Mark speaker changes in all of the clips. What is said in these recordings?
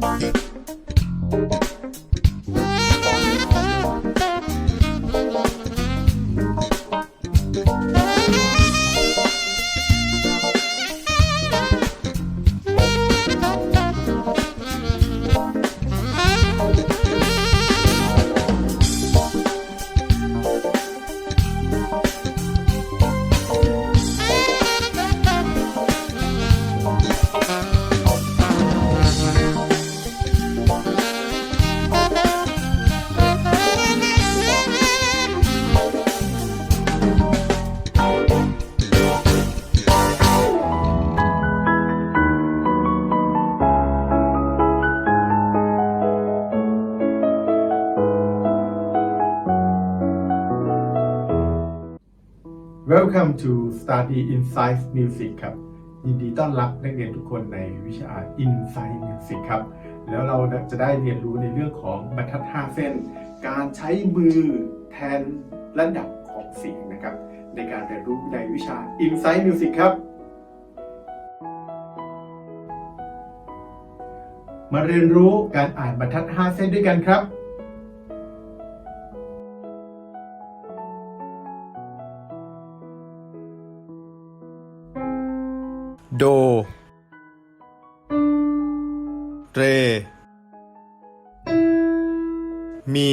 Speaker 1: Thank you. Welcome to Study Insight Music ครับ ยินดีต้อนรับนักเรียนทุกคนในวิชา Insight Music ครับ แล้วเราจะได้เรียนรู้ในเรื่องของบรรทัด 5 เส้น การใช้มือแทนระดับของเสียงนะครับ ในการเรียนรู้ในวิชา Insight Music ครับ มาเรียนรู้การอ่านบรรทัด 5 เส้นด้วยกันครับ
Speaker 2: โด เร มี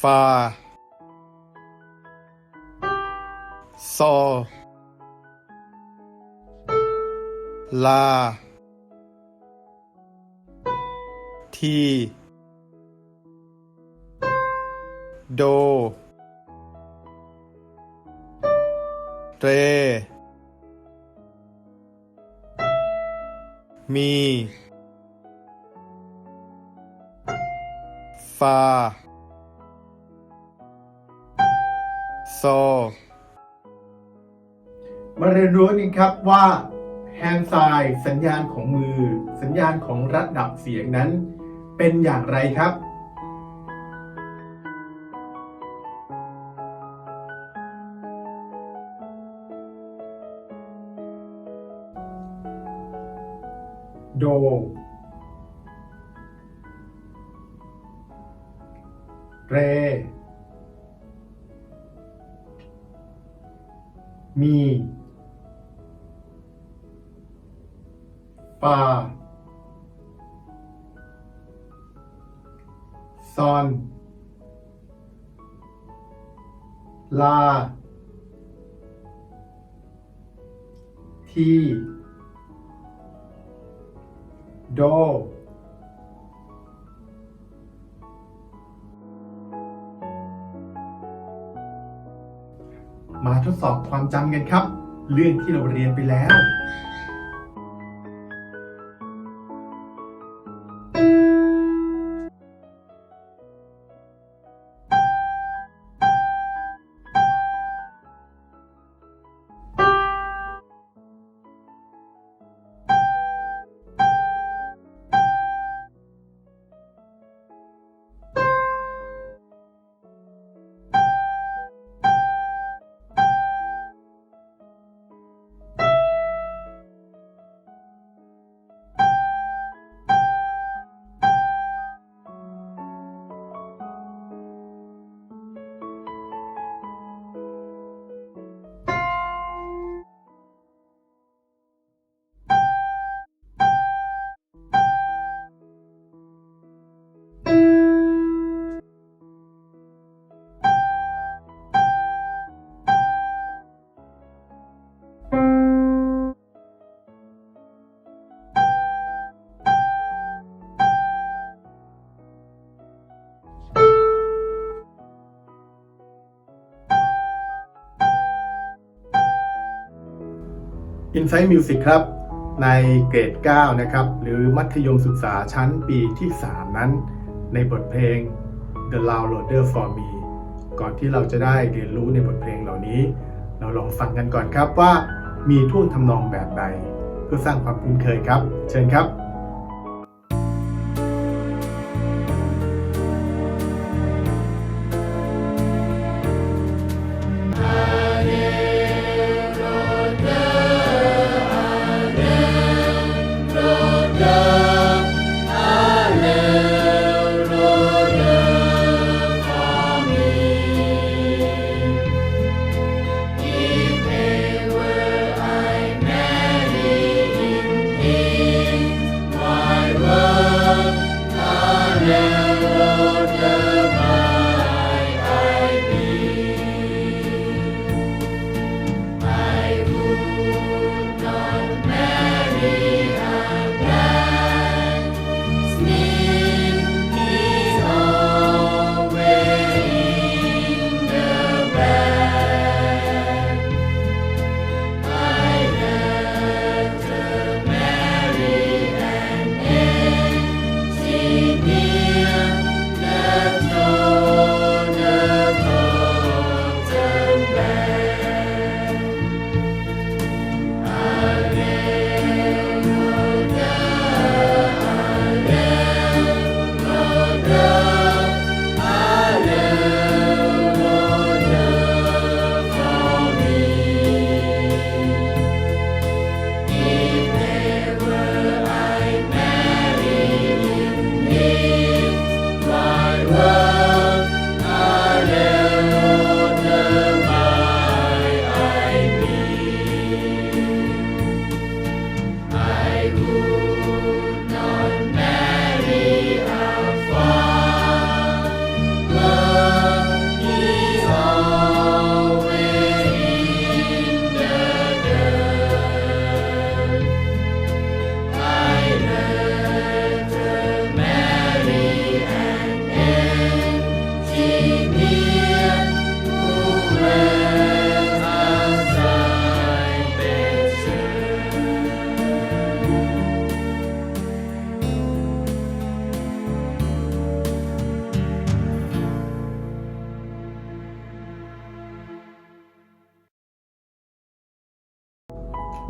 Speaker 2: ฟา ซอ ลา ที โด เร มี ฟา โซ
Speaker 1: มาเรียนรู้กันครับว่า hand sign สัญญาณของมือ สัญญาณของระดับเสียงนั้น เป็นอย่างไรครับ โด เร มีฟาซอน ลา ที โด มาทดสอบความจำกันครับ เรื่องที่เราเรียนไปแล้ว Insight Music ครับ ในเกรด 9 นะครับ หรือมัธยมศึกษาชั้นปีที่ 3 นั้น ในบทเพลง The Loud Loader for Me ก่อนที่เราจะได้เรียนรู้ในบทเพลงเหล่านี้ เราลองฟังกันก่อนครับว่ามีท่วงทำนองแบบใด เพื่อสร้างความคุ้นเคยครับ เชิญครับ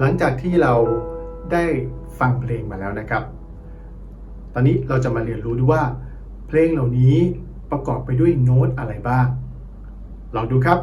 Speaker 3: หลังจากที่เราได้ฟังเพลงมาแล้วนะครับ ตอนนี้เราจะมาเรียนรู้ดูว่า เพลงเหล่านี้ประกอบไปด้วยโน้ตอะไรบ้าง ลองดูครับ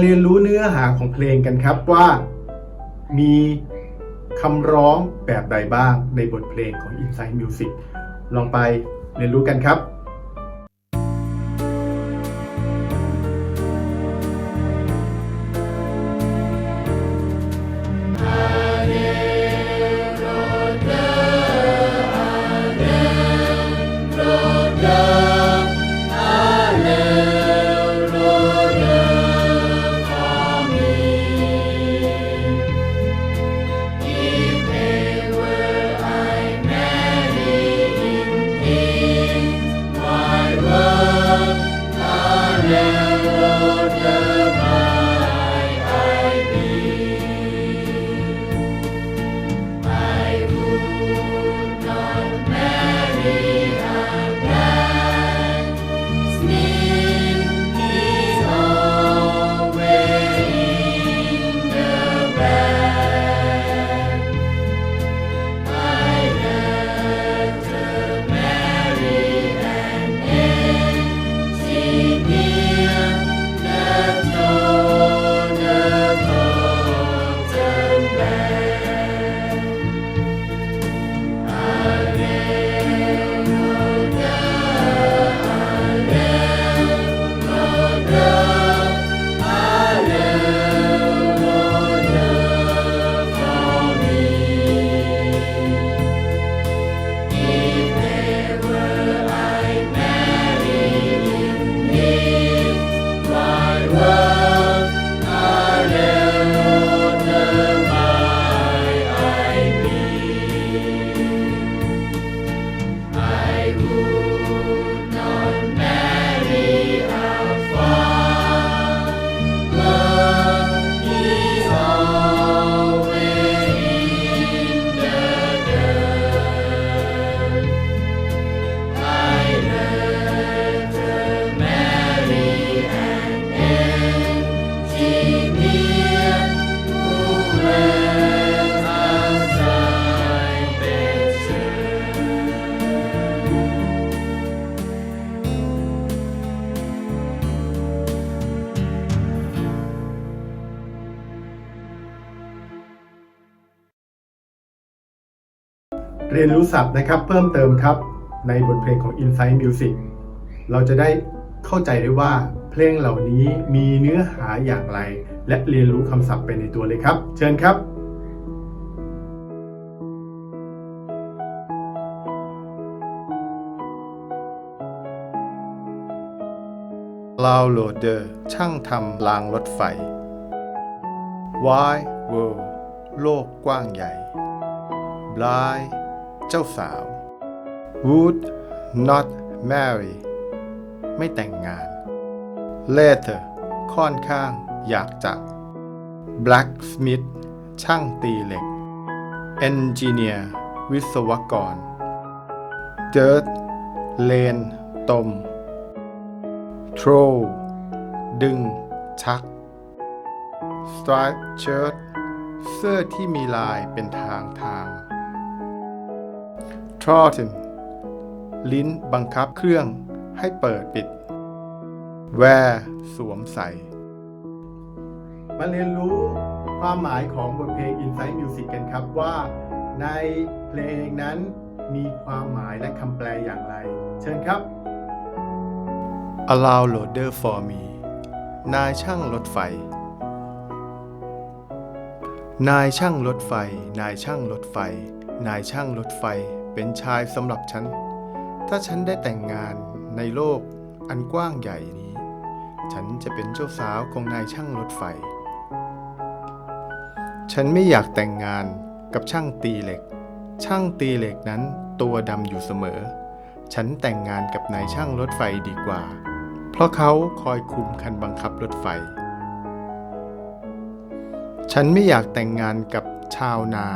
Speaker 3: เรียนรู้เนื้อหาของเพลงกันครับว่า มีคำร้องแบบใดบ้างในบทเพลงของ Inside Music ลองไปเรียนรู้กันครับ เรียนรู้ศัพท์นะครับเพิ่มเติมครับในบทเพลงของ Inside Music เราจะได้เข้าใจได้ว่าเพลงเหล่านี้มีเนื้อหาอย่างไร และเรียนรู้คำศัพท์ไปในตัวเลยครับ เชิญครับ
Speaker 1: ลาวโหลดเดอร์ช่างทำรางรถไฟ Wide World โลกกว้างใหญ่ Blind เจ้าสาว Would not marry ไม่แต่งงาน Later ค่อนข้างอยากจะ Blacksmith ช่างตีเหล็ก Engineer วิศวกร Dirt เลน ตม Throw ดึง ชัก striped Shirt เสื้อที่มีลายเป็นทางทาง Throttle ลิ้นบังคับเครื่องให้เปิดปิด Wear สวมใส่
Speaker 3: มาเรียนรู้ความหมายของบทเพลง Inside Music กันครับว่าในเพลงนั้นมีความหมายและคำแปลอย่างไร เชิญครับ
Speaker 1: Allow loader for me นายช่างรถไฟ นายช่างรถไฟ นายช่างรถไฟ นายช่างรถไฟ เป็นชายสำหรับฉัน ถ้าฉันได้แต่งงานในโลกอันกว้างใหญ่นี้ ฉันจะเป็นเจ้าสาวของนายช่างรถไฟ ฉันไม่อยากแต่งงานกับช่างตีเหล็ก ช่างตีเหล็กนั้นตัวดำอยู่เสมอ ฉันแต่งงานกับนายช่างรถไฟดีกว่า เพราะเขาคอยคุมคันบังคับรถไฟ ฉันไม่อยากแต่งงานกับชาวนา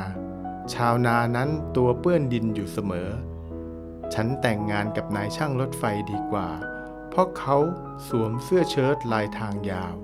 Speaker 1: ชาวนานั้นตัวเปื้อนดินอยู่เสมอ ฉันแต่งงานกับนายช่างรถไฟดีกว่า เพราะเขาสวมเสื้อเชิ้ตลายทางยาว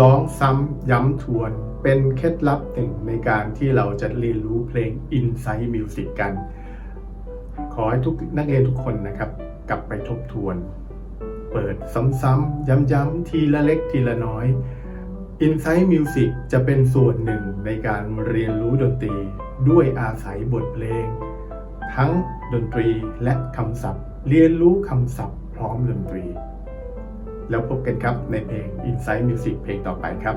Speaker 3: ร้องซ้ำย้ำทวน เป็นเคล็ดลับหนึ่งในการที่เราจะเรียนรู้เพลง Inside Music กัน ขอให้ทุกนักเรียนทุกคนนะครับ กลับไปทบทวน เปิดซ้ำๆย้ำๆทีละเล็กทีละน้อย Inside Music จะเป็นส่วนหนึ่งในการเรียนรู้ดนตรี ด้วยอาศัยบทเพลง ทั้งดนตรีและคำศัพท์ เรียนรู้คำศัพท์พร้อมดนตรี แล้วพบกันครับในเพลง Inside Music เพลงต่อไปครับ